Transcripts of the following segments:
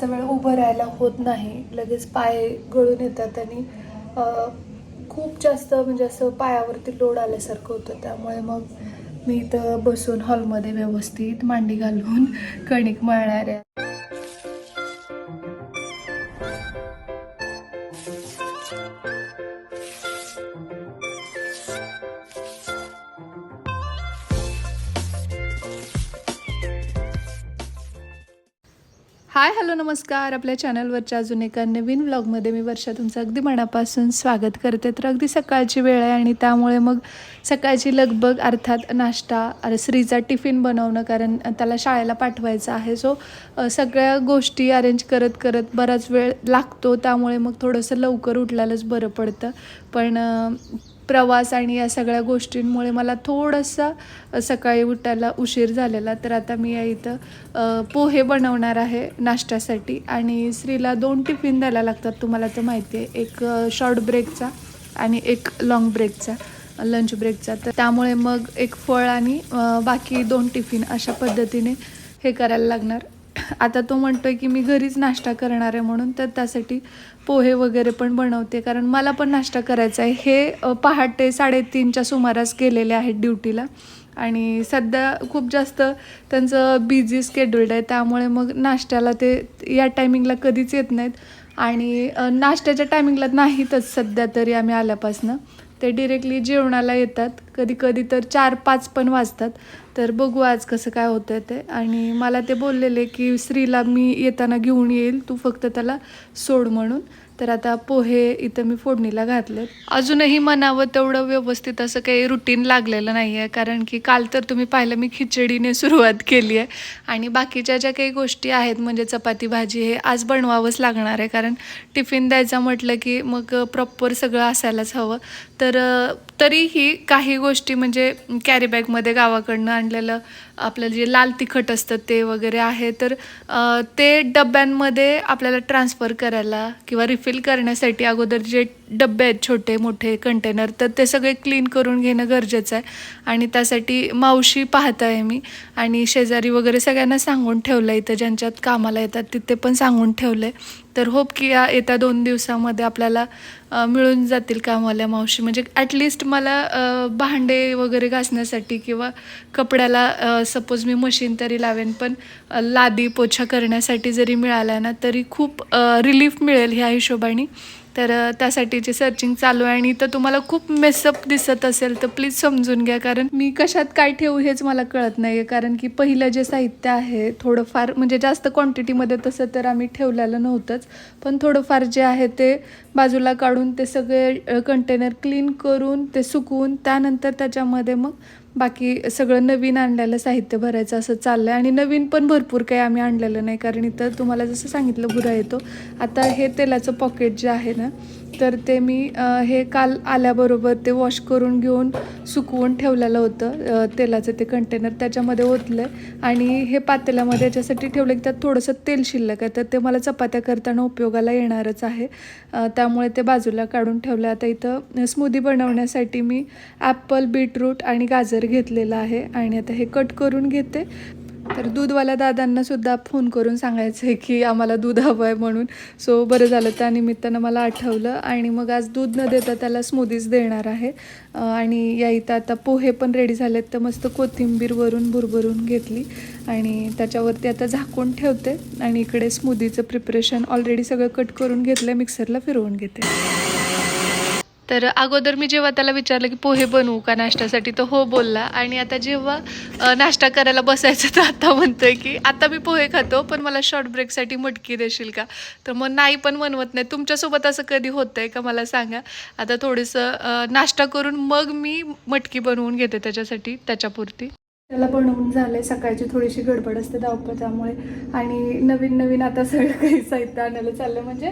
जास्त वेळ उभं राहायला होत नाही. लगेच पाय गळून येतात आणि खूप जास्त म्हणजे असं पायावरती लोड आल्यासारखं होतं. त्यामुळे मग मी इथं बसून हॉलमध्ये व्यवस्थित मांडी घालून कणिक मळणार हाय हॅलो नमस्कार. आपल्या चॅनलवरच्या अजून एका नवीन व्लॉगमध्ये मी वर्षा तुमचं अगदी मनापासून स्वागत करते. तर अगदी सकाळची वेळ आहे आणि त्यामुळे मग सकाळची लगबग अर्थात नाश्ता अरे श्रीचा टिफिन बनवणं कारण त्याला शाळेला पाठवायचं आहे. सो सगळ्या गोष्टी अरेंज करत करत बराच वेळ लागतो. त्यामुळे मग थोडंसं लवकर उठल्यालाच बरं पडतं. पण प्रवास आणि या सगळ्या गोष्टींमुळे मला थोडंसं सकाळी उठायला उशीर झालेला. तर आता मी या इथं पोहे बनवणार आहे नाश्त्यासाठी आणि श्रीला दोन टिफिन द्यायला लागतात. तुम्हाला तर माहिती आहे एक शॉर्ट ब्रेकचा आणि एक लाँग ब्रेकचा लंच ब्रेकचा तर त्यामुळे मग एक फळ आणि बाकी दोन टिफिन अशा पद्धतीने हे करायला लागणार. आता तो म्हणतोय की मी घरीच नाश्ता करणार आहे म्हणून तर त्यासाठी पोहे वगैरे पण बनवते. कारण मला पण नाश्ता करायचा आहे. हे पहाटे साडेतीनच्या सुमारास गेलेले आहेत ड्युटीला. आणि सध्या खूप जास्त त्यांचं बिझी स्केड्युल्ड आहे. त्यामुळे मग नाश्त्याला ते या टायमिंगला कधीच येत नाहीत. आणि नाश्त्याच्या टायमिंगला नाहीतच सध्या तरी आम्ही आल्यापासनं. ते डिरेक्टली जेवणाला येतात. कधी कधी तर चार पाच पण वाजतात. तर बघू आज कसं काय होतं ते. आणि मला ते बोललेले की स्त्रीला मी येताना घेऊन येईल. तू फक्त त्याला सोड म्हणून. तर आता पोहे इथं मी फोडणीला घातले अजूनही मनावं तेवढं व्यवस्थित असं काही रुटीन लागलेलं नाही आहे कारण की काल तर तुम्ही पाहिलं मी खिचडीने सुरुवात केली आहे. आणि बाकीच्या ज्या काही गोष्टी आहेत म्हणजे चपाती भाजी हे आज बनवावंच लागणार आहे कारण टिफिन द्यायचा म्हटलं की मग प्रॉपर सगळं असायलाच हवं. तर तरीही काही गोष्टी म्हणजे कॅरीबॅगमध्ये गावाकडनं आणलेलं आपलं जे लाल तिखट असतं ते वगैरे आहे तर ते डब्यांमध्ये आपल्याला ट्रान्सफर करायला किंवा रिफिल करण्यासाठी अगोदर जे डबे आहेत छोटे मोठे कंटेनर तर ते सगळे क्लीन करून घेणं गरजेचं आहे. आणि त्यासाठी मावशी पाहत आहे मी. आणि शेजारी वगैरे सगळ्यांना सांगून ठेवलं इथं ज्यांच्यात कामाला येतात तिथे पण सांगून ठेवलं आहे तर होप की या येत्या दोन दिवसामध्ये आपल्याला मिळून जातील कामवाल्या मावशी. म्हणजे ॲटलिस्ट मला भांडे वगैरे घासण्यासाठी किंवा कपड्याला सपोज मी मशीन तरी लावेन पण लादी पोछा करण्यासाठी जरी मिळाला ना तरी खूप रिलीफ मिळेल ह्या हिशोबाने. तर त्यासाठीची सर्चिंग चालू आहे आणि इथं तुम्हाला खूप मेसअप दिसत असेल तर प्लीज समजून घ्या. कारण मी कशात काय ठेवू हेच मला कळत नाही आहे कारण की पहिलं जे साहित्य आहे थोडंफार म्हणजे जास्त क्वांटिटीमध्ये तसं तर आम्ही ठेवलेलं नव्हतंच. पण थोडंफार जे आहे ते बाजूला काढून ते सगळे कंटेनर क्लीन करून ते सुकवून त्यानंतर त्याच्यामध्ये मग बाकी सगळं नवीन आणलेलं साहित्य भरायचं असं चाललं आहे आणि नवीन पण भरपूर काही आम्ही आणलेलं नाही कारण इथं तुम्हाला जसं सांगितलं गुरा येतो आता हे तेलाचं पॉकेट जे आहे ना तर ते मी हे काल आल्याबरोबर ते वॉश करून घेऊन सुकवून ठेवलेलं होतं. तेलाचं ते कंटेनर त्याच्यामध्ये ओतलं आणि हे पातेल्यामध्ये याच्यासाठी ठेवलं की त्यात थोडंसं तेल शिल्लक आहे. तर ते मला चपात्या करताना उपयोगाला येणारच आहे. त्यामुळे ते बाजूला काढून ठेवलं. आता इथं स्मूदी बनवण्यासाठी मी ॲपल बीटरूट आणि गाजर घेतलेलं आहे. आणि आता हे कट करून घेते. तर दूधवाल्या दादांना सुद्धा फोन करून सांगायचं आहे की आम्हाला दूध हवं आहे म्हणून. सो बरं झालं. त्या निमित्तानं मला आठवलं आणि मग आज दूध न देता त्याला स्मूदीज देणार आहे. आणि या इथं आता पोहे पण रेडी झालेत. तर मस्त कोथिंबीरवरून भुरभरून घेतली आणि त्याच्यावरती आता झाकून ठेवते. आणि इकडे स्मूदीचं प्रिपरेशन ऑलरेडी सगळं कट करून घेतलं मिक्सरला फिरवून घेते. तर अगोदर मी जेव्हा त्याला विचारलं की पोहे बनवू का नाश्त्यासाठी तो हो बोलला. आणि आता जेव्हा नाश्ता करायला बसायचं तर आता म्हणतोय की आता मी पोहे खातो पण मला शॉर्ट ब्रेकसाठी मटकी देशील का? तर मग नाही पण बनवत नाही. तुमच्यासोबत असं कधी होतंय का? मला सांगा. आता थोडंसं नाश्ता करून मग मी मटकी बनवून घेते त्याच्यासाठी त्याच्यापुरती. त्याला बनवून झालं आहे सकाळची थोडीशी गडबड असते धावपळ त्यामुळे. आणि नवीन नवीन आता सगळं काही साहित्य आणायला चाललं म्हणजे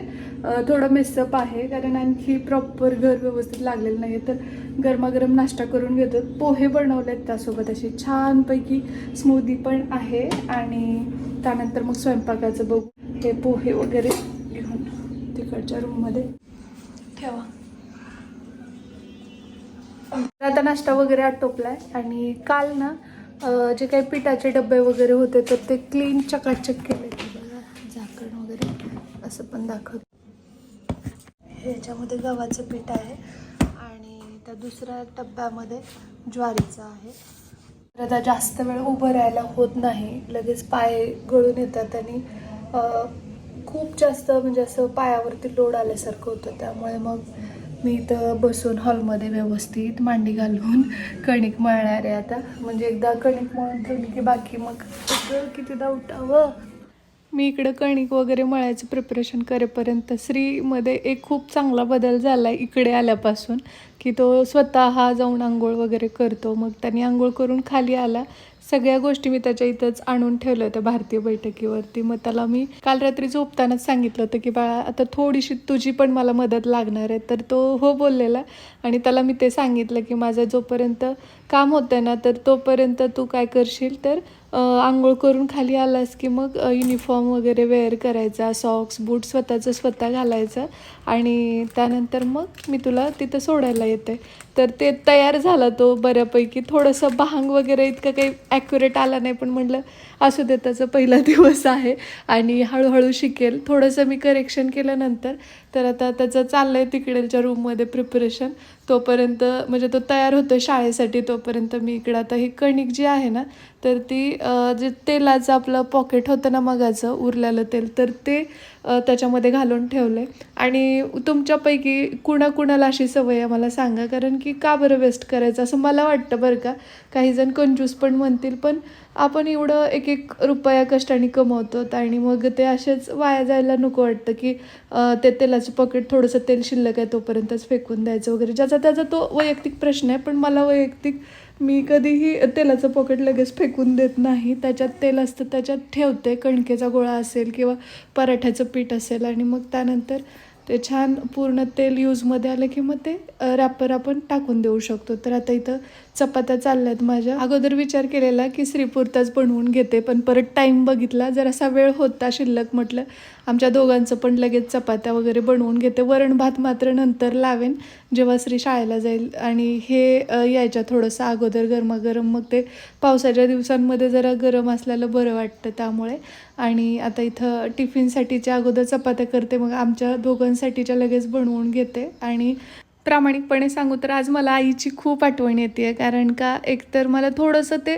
थोडं मेसअप आहे. कारण आणखी प्रॉपर घर व्यवस्थित लागलेलं नाही तर गरमागरम नाश्ता करून घेतो. पोहे बनवले आहेत त्यासोबत अशी छानपैकी स्मूदी पण आहे. आणि त्यानंतर मग स्वयंपाकाचं बघू. हे पोहे वगैरे घेऊन तिकडच्या रूममध्ये ठेवा. आता नाश्ता वगैरे आटोपलाय. आणि काल ना जे काही पिठाचे डबे वगैरे होते तर ते क्लीन चकाचक केले. बघा झाकण वगैरे असं पण दाखवतो. ह्याच्यामध्ये गव्हाचं पीठ आहे आणि त्या दुसऱ्या डब्यामध्ये ज्वारीचं आहे. तर आता जास्त वेळ उभं राहायला होत नाही. लगेच पाय गळून येतात आणि खूप जास्त म्हणजे असं पायावरती लोड आल्यासारखं होतं. त्यामुळे मग मी इथं बसून हॉलमध्ये व्यवस्थित मांडी घालून कणिक मळणार आहे आता. म्हणजे एकदा कणिक मळून ठेवली की बाकी मग कितीदा उठावं मी इकडं कणिक वगैरे मळायचं प्रिपरेशन करेपर्यंत श्रीमध्ये एक खूप चांगला बदल झाला आहे इकडे आल्यापासून की तो स्वतः जाऊन आंघोळ वगैरे करतो. मग त्यांनी आंघोळ करून खाली आला. सगळ्या गोष्टी मी त्याच्या इथंच आणून ठेवल्या होत्या भारतीय बैठकीवरती. मग त्याला मी काल रात्री झोपतानाच सांगितलं होतं की बाळा आता थोडीशी तुझी पण मला मदत लागणार आहे. तर तो हो बोललेला आणि त्याला मी ते सांगितलं की माझं जोपर्यंत काम होतं ना तर तोपर्यंत तू काय करशील? तर आंघोळ करून खाली आलास की मग युनिफॉर्म वगैरे वेअर करायचा सॉक्स बूट स्वतःचं स्वतः घालायचं आणि त्यानंतर मग मी तुला तिथं सोडायला येते. तर ते तयार झाला तो बऱ्यापैकी. थोडंसं भांग वगैरे इतकं काही ॲक्युरेट आला नाही पण म्हटलं असू दे त्याचा पहिला दिवस आहे आणि हळूहळू शिकेल. थोडंसं मी करेक्शन केल्यानंतर तर आता त्याचं चाललं आहे तिकडच्या रूममध्ये प्रिपरेशन तोपर्यंत म्हणजे तो तयार होतो शाळेसाठी तोपर्यंत मी इकडं आता ही कणिक जी आहे ना तर ती जे तेलाचं आपलं पॉकेट होतं ना मगाचं उरलेलं तेल तर ते त्याच्यामध्ये घालून ठेवलं आहे आणि तुमच्यापैकी कुणाकुणाला अशी सवय आहे मला सांगा कारण की का बरं वेस्ट करायचं? असं मला वाटतं बरं का. काही जण कंजूस पण म्हणतील पण आपण एवढं एक एक रुपया कष्टाने कमवतो आणि मग ते असेच वाया जायला नको वाटतं की ते तेलाचं पॉकेट थोडंसं तेल शिल्लक आहे तोपर्यंतच फेकून द्यायचं वगैरे. ज्याचा त्याचा तो वैयक्तिक प्रश्न आहे पण मला वैयक्तिक मी कधीही तेलाचं पॉकेट लगेच फेकून देत नाही. त्याच्यात तेल असतं त्याच्यात ठेवते कणकेचा गोळा असेल किंवा पराठ्याचं पीठ असेल आणि मग त्यानंतर ते छान पूर्ण तेल यूजमध्ये आलं की मग ते रॅपर आपण टाकून देऊ शकतो. तर आता इथं चपात्या चालल्या आहेत माझ्या. अगोदर विचार केलेला की श्रीपुरताच बनवून घेते पण परत टाईम बघितला जरासा वेळ होता शिल्लक म्हटलं. आमच्या दोघांचं पण लगेच चपात्या वगैरे बनवून घेते. वरण भात मात्र नंतर लावेन जेव्हा श्री शाळेला जाईल. आणि हे यायच्या थोडंसं अगोदर गरमागरम. मग ते पावसाच्या दिवसांमध्ये जरा गरम असल्याला बरं वाटतं त्यामुळे. आणि आता इथं टिफिनसाठीच्या अगोदर चपात्या करते मग आमच्या दोघांसाठीच्या लगेच बनवून घेते. आणि प्रामाणिकपणे सांगू तर आज मला आईची खूप आठवण येते आहे कारण का एकतर मला थोडंसं ते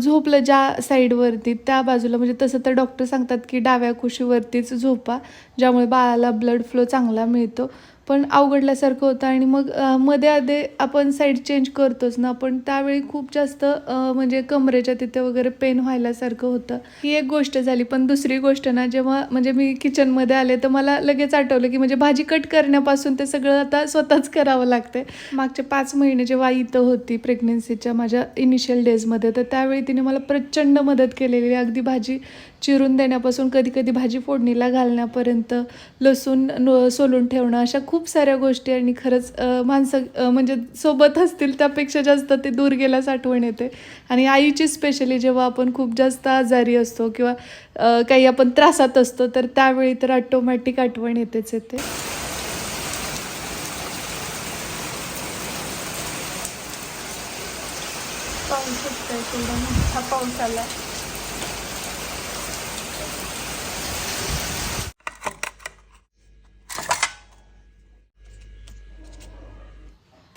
झोपलं ज्या साईडवरती त्या बाजूला म्हणजे तसं तर डॉक्टर सांगतात की डाव्या कुशीवरतीच झोपा ज्यामुळे बाळाला ब्लड फ्लो चांगला मिळतो. पण अवघडल्यासारखं होतं आणि मग मध्ये आधे आपण साईड चेंज करतोच ना. पण त्यावेळी खूप जास्त म्हणजे कमरेच्या तिथे वगैरे पेन व्हायल्यासारखं होतं. ही एक गोष्ट झाली. पण दुसरी गोष्ट ना जेव्हा म्हणजे मी किचनमध्ये आले तर मला लगेच आठवलं की म्हणजे भाजी कट करण्यापासून ते सगळं आता स्वतःच करावं लागते मागचे पाच महिने जेव्हा इथं होती प्रेग्नेन्सीच्या माझ्या इनिशियल डेजमध्ये तर त्यावेळी तिने मला प्रचंड मदत केलेली. अगदी भाजी चिरून देण्यापासून कधी कधी भाजी फोडणीला घालण्यापर्यंत लसूण न- सोलून ठेवणं अशा खूप साऱ्या गोष्टी आणि खरंच माणसं म्हणजे सोबत असतील त्यापेक्षा जास्त ते दूर गेल्यास आठवण येते. आणि आईची स्पेशली जेव्हा आपण खूप जास्त आजारी असतो किंवा काही आपण त्रासात असतो तर त्यावेळी तर ऑटोमॅटिक आठवण येतेच येते. पाऊस येतोय पाऊस आला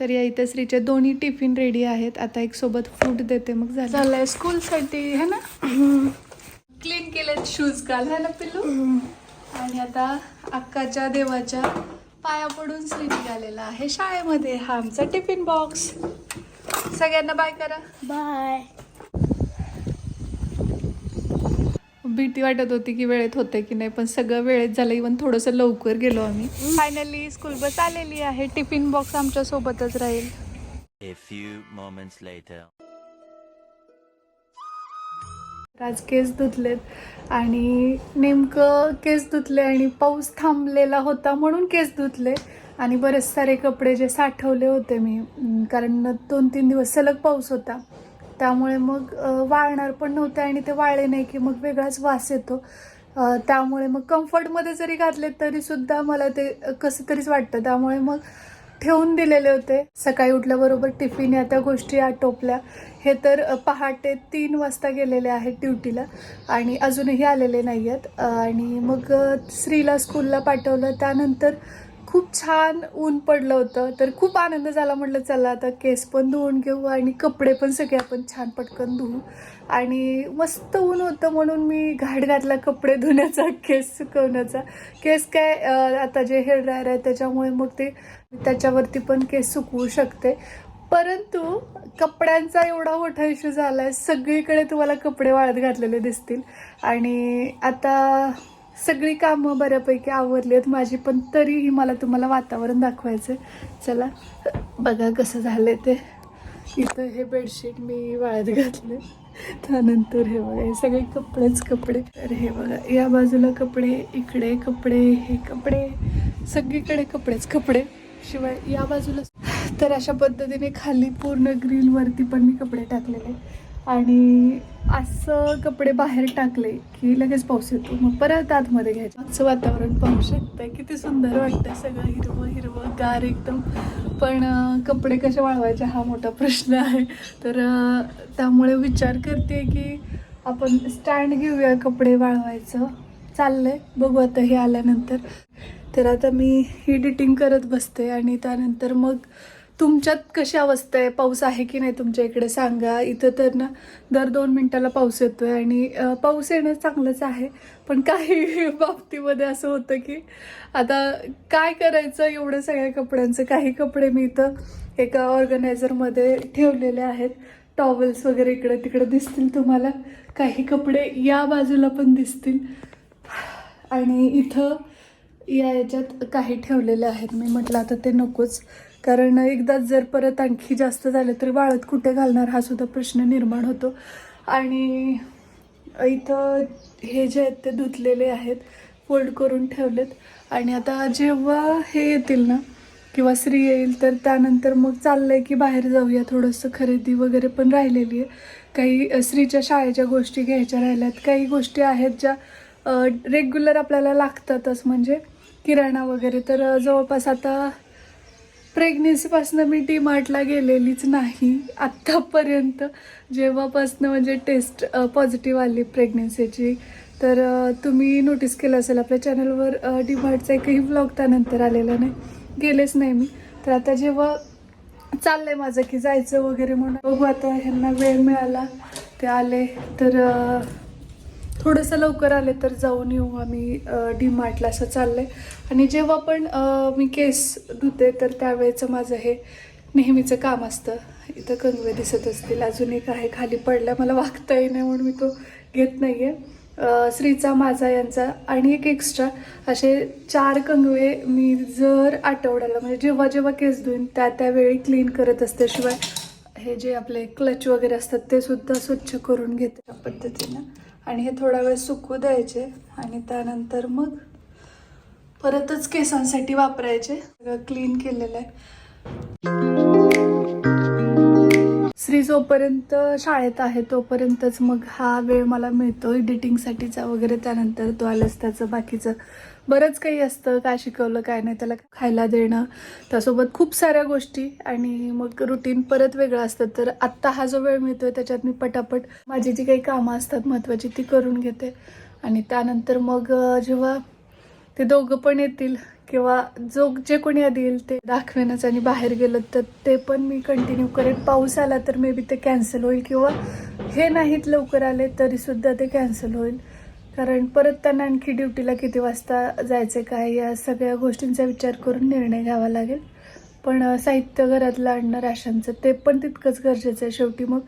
तर या इथं श्रीचे दोन्ही टिफिन रेडी आहेत. आता एक सोबत फ्रूट देते. मग झालं. झालंय स्कूलसाठी है ना? क्लीन केलेत शूज काल है ना पिल्लू? आणि आता अक्काच्या देवाच्या पाया पडून श्री निघालेला आहे. शाळेमध्ये हा आमचा टिफिन बॉक्स सगळ्यांना बाय करा. बाय भीती वाटत होती की वेळेत होते की नाही पण सगळं वेळेत झालं. इवन थोडंसं लवकर गेलो आम्ही. फायनली स्कूल बस आलेली आहे. टिफिन बॉक्स आमच्या सोबतच राहील. A few moments later. आज केस धुतलेत आणि नेमकं केस धुतले आणि पाऊस थांबलेला होता म्हणून केस धुतले. आणि बरेच सारे कपडे जे साठवले होते मी कारण दोन तीन दिवस सलग पाऊस होता. त्यामुळे मग वाळणार पण नव्हते आणि ते वाळले नाही की मग वेगळाच वास येतो. त्यामुळे मग कम्फर्टमध्ये जरी घातले तरी सुद्धा मला ते कसं तरीच वाटतं. त्यामुळे मग ठेवून दिलेले होते. सकाळी उठल्याबरोबर टिफिन या त्या गोष्टी आटोपल्या. हे तर पहाटे तीन वाजता गेलेले आहेत ड्युटीला आणि अजूनही आलेले नाही आहेत आणि मग स्त्रीला श्रीला स्कूलला पाठवलं. त्यानंतर खूप छान ऊन पडलं होतं तर खूप आनंद झाला म्हटलं चला आता केस पण धुवून घेऊ आणि कपडे पण सगळे आपण छान पटकन धुवू. आणि मस्त ऊन होतं म्हणून मी घाट घातला कपडे धुण्याचा केस सुकवण्याचा. केस काय आता जे हेअर ड्रायर आहे त्याच्यामुळे मग ते त्याच्यावरती पण केस सुकवू शकते. परंतु कपड्यांचा एवढा मोठा इश्यू झाला आहे सगळीकडे तुम्हाला कपडे वाळत घातलेले दिसतील. आणि आता सगळी कामं बऱ्यापैकी आवरली आहेत. माझी पण तरीही मला तुम्हाला वातावरण दाखवायचं आहे. चला बघा कसं झालं ते. इथं हे बेडशीट मी वाळत घातले त्यानंतर हे बघा हे सगळे कपडेच कपडे. तर हे बघा या बाजूला कपडे इकडे कपडे हे कपडे सगळीकडे कपडेच कपडे. शिवाय या बाजूला तर अशा पद्धतीने खाली पूर्ण ग्रीलवरती पण मी कपडे टाकलेले आणि असं कपडे बाहेर टाकले की लगेच पाऊस येतो. मग परत आतमध्ये घ्यायचं. आजचं वातावरण पाहू शकतं किती सुंदर वाटतं सगळं. हिरवं हिरवं गार एकदम. पण कपडे कसे वाळवायचे हा मोठा प्रश्न आहे. तर त्यामुळे विचार करते की आपण स्टँड घेऊया कपडे वाळवायचं. चाललंय. बघू आता हे आल्यानंतर. तर आता मी एडिटिंग करत बसते आणि त्यानंतर मग तुमच्यात कशी अवस्था आहे? पाऊस आहे की नाही तुमच्या इकडे? सांगा. इथं तर ना दर दोन मिनिटाला पाऊस येतोय आणि पाऊस येणं चांगलंच आहे. पण काही बाबतीमध्ये असं होतं की आता काय करायचं एवढं सगळ्या कपड्यांचं? काही कपडे मी इथं एका ऑर्गनायझरमध्ये ठेवलेले आहेत. टॉवेल्स वगैरे इकडे तिकडे दिसतील तुम्हाला. काही कपडे या बाजूला पण दिसतील. आणि इथं या याच्यात काही ठेवलेले आहेत. मी म्हटलं आता ते नकोच. कारण एकदाच जर परत आणखी जास्त झालं तर वाळत कुठे घालणार हा सुद्धा प्रश्न निर्माण होतो. आणि इथं हे जे आहेत ते धुतलेले आहेत फोल्ड करून ठेवलेत. आणि आता जेव्हा हे येतील ना किंवा स्त्री येईल तर त्यानंतर मग चाललंय की बाहेर जाऊया थोडंसं खरेदी वगैरे पण राहिलेली आहे. काही स्त्रीच्या शाळेच्या गोष्टी घ्यायच्या राहिल्यात. काही गोष्टी आहेत ज्या रेग्युलर आपल्याला लागतातच. म्हणजे किराणा वगैरे. तर जवळपास आता प्रेग्नेसीपासनं मी डी मार्टला गेलेलीच नाही. आत्तापर्यंत जेव्हापासनं म्हणजे टेस्ट पॉझिटिव्ह आली प्रेग्नेन्सीची तर तुम्ही नोटीस केलं असेल आपल्या चॅनलवर डी मार्टचा एकही ब्लॉग त्यानंतर आलेला नाही. गेलेच नाही मी. तर आता जेव्हा चाललं आहे माझं की जायचं वगैरे म्हणून बघू आता ह्यांना वेळ मिळाला ते आले तर थोडंसं लवकर आले तर जाऊन येऊ आम्ही डी मार्टला असं आहे आणि जेव्हा पण मी केस धुते तर त्यावेळेचं माझं हे नेहमीचं काम असतं. इथं कंगवे दिसत असतील अजून एक आहे खाली पडला मला वागता नाही म्हणून मी तो घेत नाही आहे श्रीचा माझा यांचा आणि एक एक्स्ट्रा असे चार कंगवे मी जर आठवड्याला म्हणजे जेव्हा जेव्हा केस धुईन त्या त्यावेळी क्लीन करत असते शिवाय हे जे आपले क्लच वगैरे असतात ते सुद्धा स्वच्छ करून घेते त्या पद्धतीनं. आणि हे थोडा वेळ सुकू द्यायचे आणि त्यानंतर मग परतच केसांसाठी वापरायचे. सगळं क्लीन केलेलं आहे. श्री जोपर्यंत शाळेत आहे तोपर्यंतच मग हा वेळ मला मिळतो. एडिटिंगसाठीचा वगैरे त्यानंतर तो आलाच त्याचं बाकीचं बरंच काही असतं काय शिकवलं काय नाही त्याला खायला देणं. त्यासोबत खूप साऱ्या गोष्टी आणि मग रुटीन परत वेगळं असतं. तर आत्ता हा जो वेळ मिळतोय त्याच्यात मी पटापट माझी जी काही कामं असतात महत्त्वाची ती करून घेते. आणि त्यानंतर मग जेव्हा ते दोघं पण येतील किंवा जो जे कोणी आधी येईल ते दाखवेनच आणि बाहेर गेलं तर ते पण मी कंटिन्यू करेन. पाऊस आला तर मे बी ते कॅन्सल होईल किंवा हे नाहीत लवकर आले तरी सुद्धा ते कॅन्सल होईल. कारण परत त्यांना आणखी ड्युटीला किती वाजता जायचे काय या सगळ्या गोष्टींचा विचार करून निर्णय घ्यावा लागेल. पण साहित्य घरातलं आणणं राशनचं ते पण तितकंच गरजेचं आहे. शेवटी मग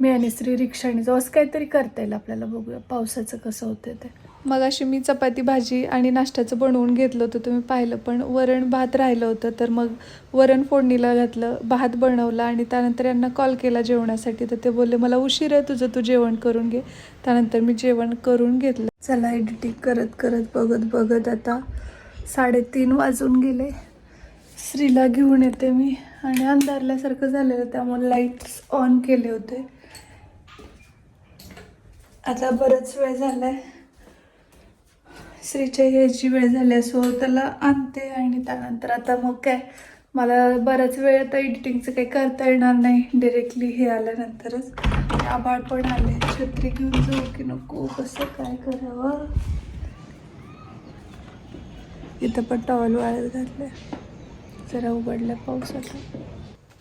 मी आणि स्त्री रिक्षाने जाऊ असं काहीतरी करता येईल आपल्याला. बघूया पावसाचं कसं होतं ते. मग अशी मी चपाती भाजी आणि नाश्त्याचं बनवून घेतलं होतं तुम्ही पाहिलं पण वरण भात राहिलं होतं तर मग वरण फोडणीला घातलं भात बनवला आणि त्यानंतर यांना कॉल केला जेवणासाठी तर ते बोलले मला उशीर आहे तुझं तू जेवण करून घे. त्यानंतर मी जेवण करून घेतलं. चला एडिटिंग करत करत बघत बघत आता साडेतीन वाजून गेले. श्रीला घेऊन येते मी आणि अंधारल्यासारखं झालेलं त्यामुळे लाईट्स ऑन केले होते. आता बराच वेळ झाला आहे श्रीच्या यायची वेळ झाली सो त्याला आणते आणि त्यानंतर आता मग काय? मला बराच वेळ आता एडिटिंगचं काही करता येणार नाही. डिरेक्टली हे आल्यानंतरच. आभाळ पण आले. छत्री घेऊन जाऊ की नको? कसं काय करावं? इथं पण टॉवल वाळत घातलं जरा उघडल्या पावसाला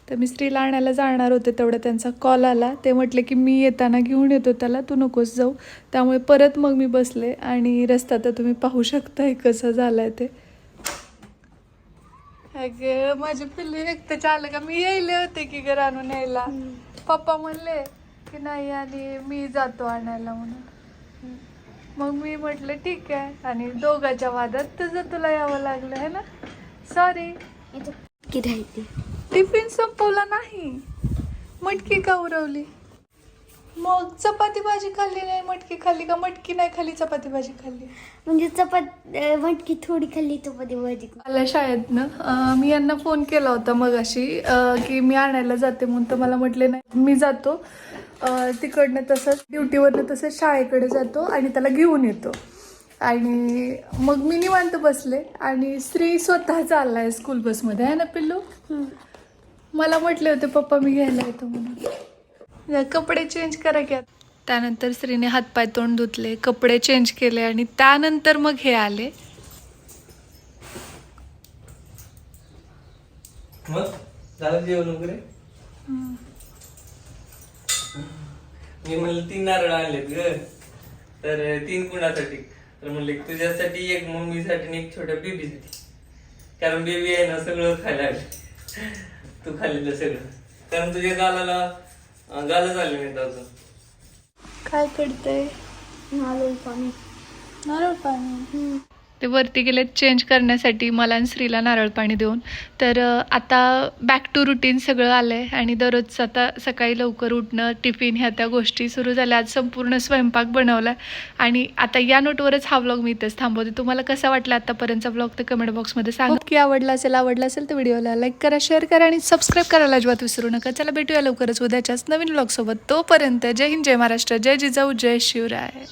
तर मी स्त्रीला आणायला जाणार होते तेवढा त्यांचा कॉल आला. ते म्हटले की मी येताना घेऊन येतो त्याला तू नकोस जाऊ. त्यामुळे परत मग मी बसले आणि रस्ता तर तुम्ही पाहू शकताय कसं झालंय ते. अगं माझे पिल्ले एकट्याच्या आलं का? मी यायले होते की घर आणून यायला. पप्पा म्हणले की नाही आणि मी जातो आणायला म्हणून. मग मी म्हटलं ठीक आहे. आणि दोघाच्या वादात तुझं तुला यावं लागलं है ना? सॉरी की राहते टिफिन संपवला नाही. मटकी का उरवली? मग चपाती भाजी खाल्ली नाही मटकी खाल्ली का? मटकी नाही खाल्ली चपाती भाजी खाल्ली? म्हणजे चपात अं, मटकी थोडी खाल्ली चपाती भाजी. आल्या शाळेतनं अं, मी यांना फोन केला होता मग अशी की मी आणायला जाते म्हणून तर मला म्हटले नाही. मी जातो अं, तिकडनं तसंच ड्युटीवरनं तसंच शाळेकडे जातो आणि त्याला घेऊन येतो. आणि मग मी निवांत बसले आणि श्री स्वतः चाललाय स्कूल बसमध्ये आहे ना पिल्लू? मला म्हटले होते पप्पा मी घ्यायला येतो म्हणून. कपडे चेंज करा की आता. त्यानंतर स्त्रीने हातपाय तोंड धुतले कपडे चेंज केले आणि त्यानंतर मग हे आले. जेवण वगैरे? मी म्हणलं तीन नारळ आणलेत ग. तर तीन कुणासाठी? तर म्हणले तुझ्यासाठी एक मम्मीसाठी आणि एक छोट्या बेबीसाठी कारण बेबी आहे ना सगळं खायला तू खाल्लेलं सगळं. कारण तुझ्या गालाला आले नाहीत अजून काय करतंय नारळ पाणी. नारळ पाणी. ते वरती गेले चेंज करण्यासाठी मला आणि श्रीला नारळ पाणी देऊन. तर आता बॅक टू रुटीन सगळं आलं आहे आणि दररोज आता सकाळी लवकर उठणं टिफिन ह्या त्या गोष्टी सुरू झाल्या. आज संपूर्ण स्वयंपाक बनवला आणि आता या नोटवरच हा व्लॉग मी इथेच थांबवते. तुम्हाला कसा वाटला आतापर्यंतचा व्लॉग तर कमेंट बॉक्समध्ये सांगा. की आवडला असेल आवडला असेल तर व्हिडिओला लाईक करा शेअर करा आणि सबस्क्राईब करायला अजिबात विसरू नका. चला भेटूया लवकरच उद्याच्याच नवीन ब्लॉगसोबत तोपर्यंत जय हिंद जय महाराष्ट्र जय जिजाऊ जय शिवराय.